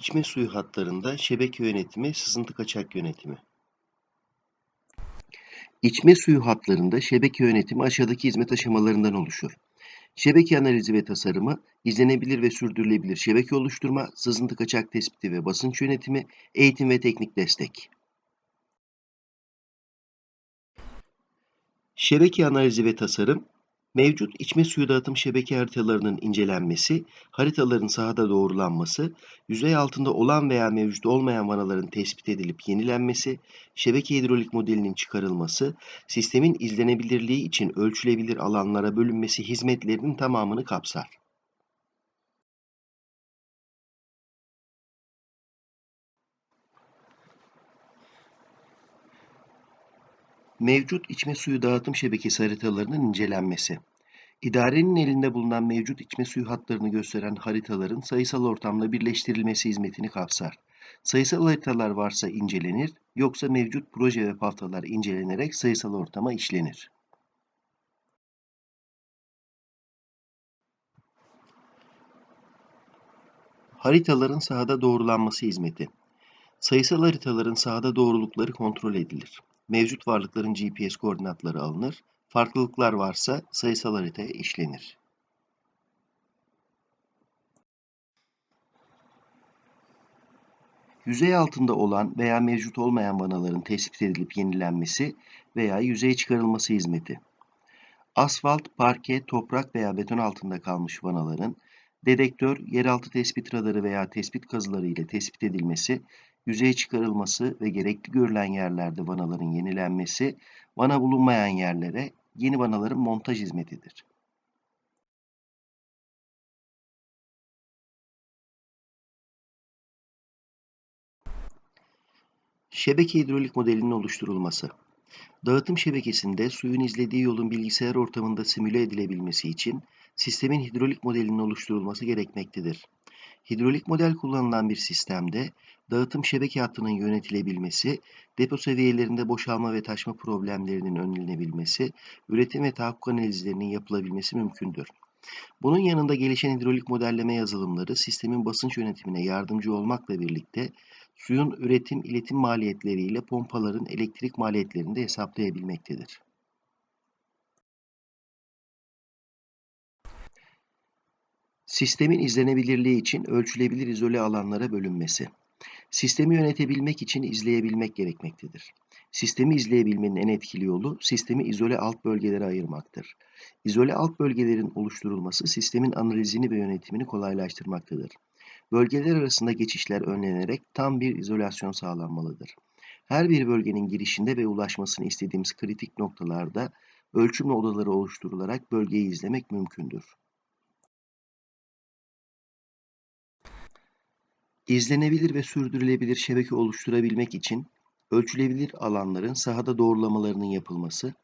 İçme suyu hatlarında şebeke yönetimi, sızıntı kaçak yönetimi. İçme suyu hatlarında şebeke yönetimi aşağıdaki hizmet aşamalarından oluşur. Şebeke analizi ve tasarımı, izlenebilir ve sürdürülebilir şebeke oluşturma, sızıntı kaçak tespiti ve basınç yönetimi, eğitim ve teknik destek. Şebeke analizi ve tasarım, mevcut içme suyu dağıtım şebeke haritalarının incelenmesi, haritaların sahada doğrulanması, yüzey altında olan veya mevcut olmayan vanaların tespit edilip yenilenmesi, şebeke hidrolik modelinin çıkarılması, sistemin izlenebilirliği için ölçülebilir alanlara bölünmesi hizmetlerinin tamamını kapsar. Mevcut içme suyu dağıtım şebekesi haritalarının incelenmesi. İdarenin elinde bulunan mevcut içme suyu hatlarını gösteren haritaların sayısal ortamla birleştirilmesi hizmetini kapsar. Sayısal haritalar varsa incelenir, yoksa mevcut proje ve paftalar incelenerek sayısal ortama işlenir. Haritaların sahada doğrulanması hizmeti. Sayısal haritaların sahada doğrulukları kontrol edilir. Mevcut varlıkların GPS koordinatları alınır. Farklılıklar varsa sayısal haritaya işlenir. Yüzey altında olan veya mevcut olmayan vanaların tespit edilip yenilenmesi veya yüzeye çıkarılması hizmeti. Asfalt, parke, toprak veya beton altında kalmış vanaların dedektör, yeraltı tespit radarı veya tespit kazıları ile tespit edilmesi, yüzeye çıkarılması ve gerekli görülen yerlerde vanaların yenilenmesi, vana bulunmayan yerlere yeni vanaların montaj hizmetidir. Şebeke hidrolik modelinin oluşturulması. Dağıtım şebekesinde suyun izlediği yolun bilgisayar ortamında simüle edilebilmesi için sistemin hidrolik modelinin oluşturulması gerekmektedir. Hidrolik model kullanılan bir sistemde dağıtım şebeke hattının yönetilebilmesi, depo seviyelerinde boşalma ve taşma problemlerinin önlenebilmesi, üretim ve tahakkuk analizlerinin yapılabilmesi mümkündür. Bunun yanında gelişen hidrolik modelleme yazılımları sistemin basınç yönetimine yardımcı olmakla birlikte suyun üretim iletim maliyetleriyle pompaların elektrik maliyetlerini de hesaplayabilmektedir. Sistemin izlenebilirliği için ölçülebilir izole alanlara bölünmesi. Sistemi yönetebilmek için izleyebilmek gerekmektedir. Sistemi izleyebilmenin en etkili yolu sistemi izole alt bölgelere ayırmaktır. İzole alt bölgelerin oluşturulması sistemin analizini ve yönetimini kolaylaştırmaktadır. Bölgeler arasında geçişler önlenerek tam bir izolasyon sağlanmalıdır. Her bir bölgenin girişinde ve ulaşmasını istediğimiz kritik noktalarda ölçüm odaları oluşturularak bölgeyi izlemek mümkündür. İzlenebilir ve sürdürülebilir şebeke oluşturabilmek için ölçülebilir alanların sahada doğrulamalarının yapılması,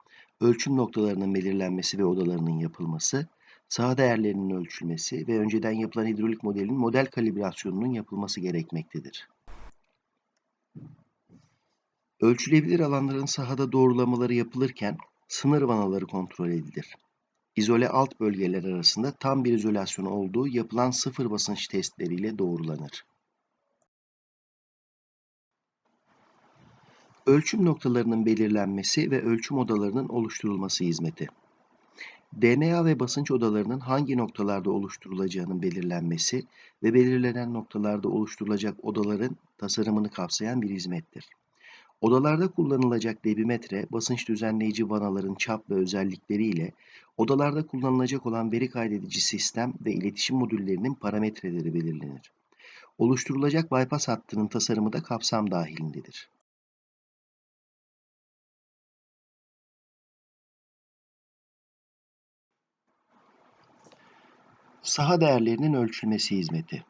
ölçüm noktalarının belirlenmesi ve odalarının yapılması, saha değerlerinin ölçülmesi ve önceden yapılan hidrolik modelin model kalibrasyonunun yapılması gerekmektedir. Ölçülebilir alanların sahada doğrulamaları yapılırken sınır vanaları kontrol edilir. İzole alt bölgeler arasında tam bir izolasyon olduğu yapılan sıfır basınç testleriyle doğrulanır. Ölçüm noktalarının belirlenmesi ve ölçüm odalarının oluşturulması hizmeti. DNA ve basınç odalarının hangi noktalarda oluşturulacağının belirlenmesi ve belirlenen noktalarda oluşturulacak odaların tasarımını kapsayan bir hizmettir. Odalarda kullanılacak debimetre, basınç düzenleyici vanaların çap ve özellikleri ile odalarda kullanılacak olan veri kaydedici sistem ve iletişim modüllerinin parametreleri belirlenir. Oluşturulacak bypass hattının tasarımı da kapsam dahilindedir. Saha değerlerinin ölçülmesi hizmeti.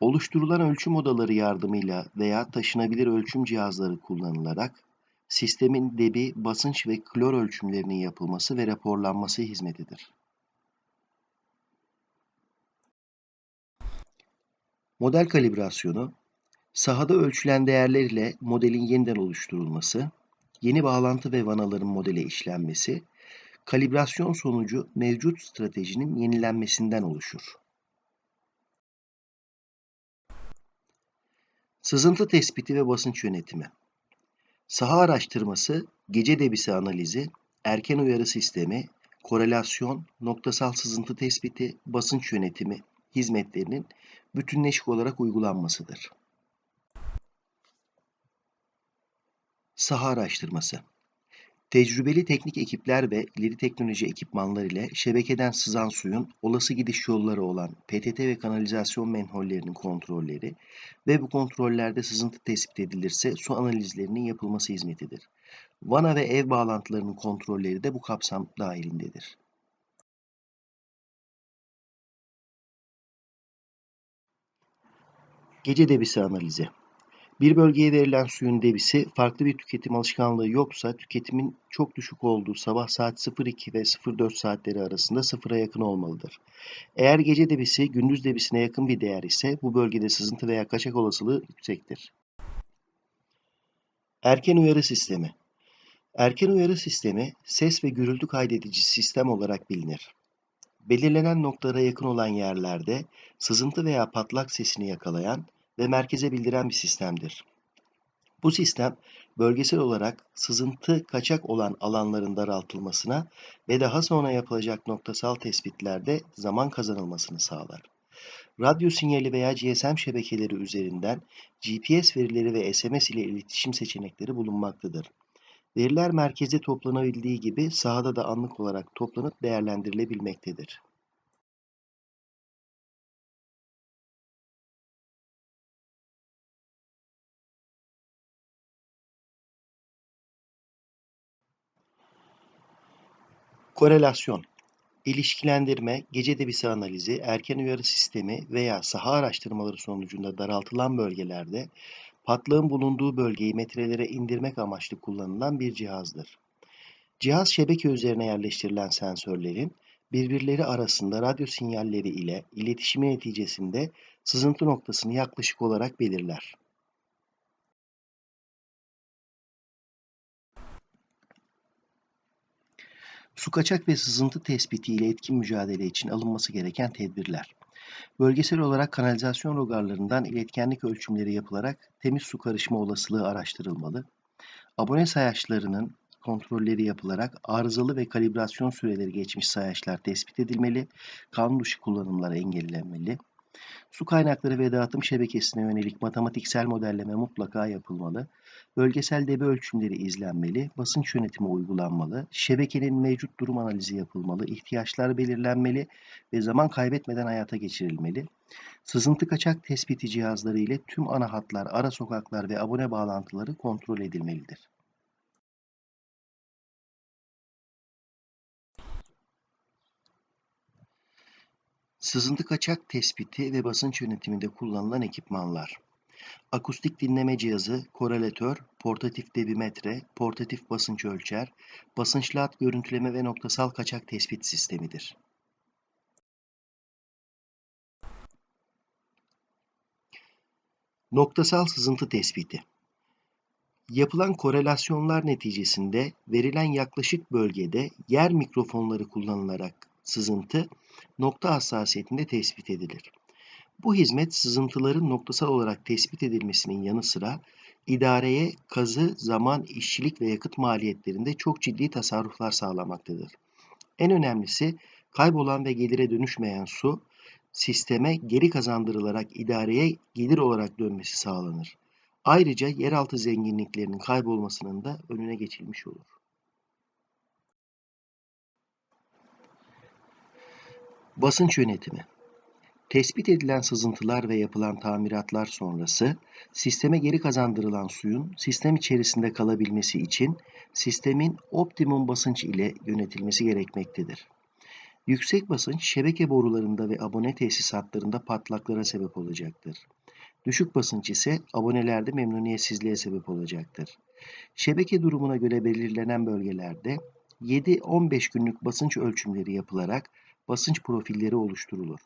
Oluşturulan ölçüm odaları yardımıyla veya taşınabilir ölçüm cihazları kullanılarak sistemin debi, basınç ve klor ölçümlerinin yapılması ve raporlanması hizmetidir. Model kalibrasyonu, sahada ölçülen değerler ile modelin yeniden oluşturulması, yeni bağlantı ve vanaların modele işlenmesi Kalibrasyon sonucu mevcut stratejinin yenilenmesinden oluşur. Sızıntı tespiti ve basınç yönetimi. Saha araştırması, gece debisi analizi, erken uyarı sistemi, korelasyon, noktasal sızıntı tespiti, basınç yönetimi hizmetlerinin bütünleşik olarak uygulanmasıdır. Saha araştırması Tecrübeli teknik ekipler ve ileri teknoloji ekipmanlar ile şebekeden sızan suyun olası gidiş yolları olan PTT ve kanalizasyon menhollerinin kontrolleri ve bu kontrollerde sızıntı tespit edilirse su analizlerinin yapılması hizmetidir. Vana ve ev bağlantılarının kontrolleri de bu kapsam dahilindedir. Gece debisi analizi bir bölgeye verilen suyun debisi farklı bir tüketim alışkanlığı yoksa tüketimin çok düşük olduğu sabah saat 02 ve 04 saatleri arasında sıfıra yakın olmalıdır. Eğer gece debisi gündüz debisine yakın bir değer ise bu bölgede sızıntı veya kaçak olasılığı yüksektir. Erken uyarı sistemi Erken uyarı sistemi ses ve gürültü kaydedici sistem olarak bilinir. Belirlenen noktalara yakın olan yerlerde sızıntı veya patlak sesini yakalayan ve merkeze bildiren bir sistemdir. Bu sistem bölgesel olarak sızıntı kaçak olan alanların daraltılmasına ve daha sonra yapılacak noktasal tespitlerde zaman kazanılmasını sağlar. Radyo sinyali veya GSM şebekeleri üzerinden GPS verileri ve SMS ile iletişim seçenekleri bulunmaktadır. Veriler merkeze toplanabildiği gibi sahada da anlık olarak toplanıp değerlendirilebilmektedir. Korelasyon İlişkilendirme, gece debisi analizi, erken uyarı sistemi veya saha araştırmaları sonucunda daraltılan bölgelerde patlağın bulunduğu bölgeyi metrelere indirmek amaçlı kullanılan bir cihazdır. Cihaz şebeke üzerine yerleştirilen sensörlerin birbirleri arasında radyo sinyalleri ile iletişimi neticesinde sızıntı noktasını yaklaşık olarak belirler. Su kaçak ve sızıntı tespiti ile etkin mücadele için alınması gereken tedbirler. Bölgesel olarak kanalizasyon rogarlarından iletkenlik ölçümleri yapılarak temiz su karışma olasılığı araştırılmalı. Abone sayaçlarının kontrolleri yapılarak arızalı ve kalibrasyon süreleri geçmiş sayaçlar tespit edilmeli, kanun dışı kullanımlar engellenmeli. Su kaynakları ve dağıtım şebekesine yönelik matematiksel modelleme mutlaka yapılmalı. Bölgesel debi ölçümleri izlenmeli, basınç yönetimi uygulanmalı, şebekenin mevcut durum analizi yapılmalı, ihtiyaçlar belirlenmeli ve zaman kaybetmeden hayata geçirilmeli. Sızıntı kaçak tespiti cihazları ile tüm ana hatlar, ara sokaklar ve abone bağlantıları kontrol edilmelidir. Sızıntı kaçak tespiti ve basınç yönetiminde kullanılan ekipmanlar. Akustik dinleme cihazı, korelatör, portatif debimetre, portatif basınç ölçer, basınçlı hat görüntüleme ve noktasal kaçak tespit sistemidir. Noktasal sızıntı tespiti Yapılan korelasyonlar neticesinde verilen yaklaşık bölgede yer mikrofonları kullanılarak sızıntı nokta hassasiyetinde tespit edilir. Bu hizmet sızıntıların noktasal olarak tespit edilmesinin yanı sıra idareye kazı, zaman, işçilik ve yakıt maliyetlerinde çok ciddi tasarruflar sağlamaktadır. En önemlisi kaybolan ve gelire dönüşmeyen su sisteme geri kazandırılarak idareye gelir olarak dönmesi sağlanır. Ayrıca yeraltı zenginliklerinin kaybolmasının da önüne geçilmiş olur. Basınç yönetimi Tespit edilen sızıntılar ve yapılan tamiratlar sonrası sisteme geri kazandırılan suyun sistem içerisinde kalabilmesi için sistemin optimum basınç ile yönetilmesi gerekmektedir. Yüksek basınç şebeke borularında ve abone tesisatlarında patlaklara sebep olacaktır. Düşük basınç ise abonelerde memnuniyetsizliğe sebep olacaktır. Şebeke durumuna göre belirlenen bölgelerde 7-15 günlük basınç ölçümleri yapılarak basınç profilleri oluşturulur.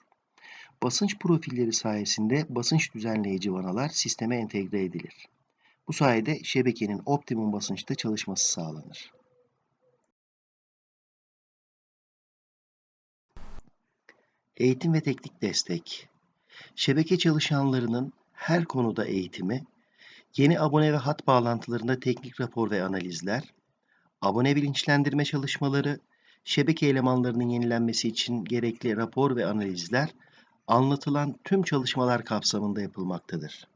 Basınç profilleri sayesinde basınç düzenleyici vanalar sisteme entegre edilir. Bu sayede şebekenin optimum basınçta çalışması sağlanır. Eğitim ve teknik destek Şebeke çalışanlarının her konuda eğitimi Yeni abone ve hat bağlantılarında teknik rapor ve analizler, abone bilinçlendirme çalışmaları, şebeke elemanlarının yenilenmesi için gerekli rapor ve analizler anlatılan tüm çalışmalar kapsamında yapılmaktadır.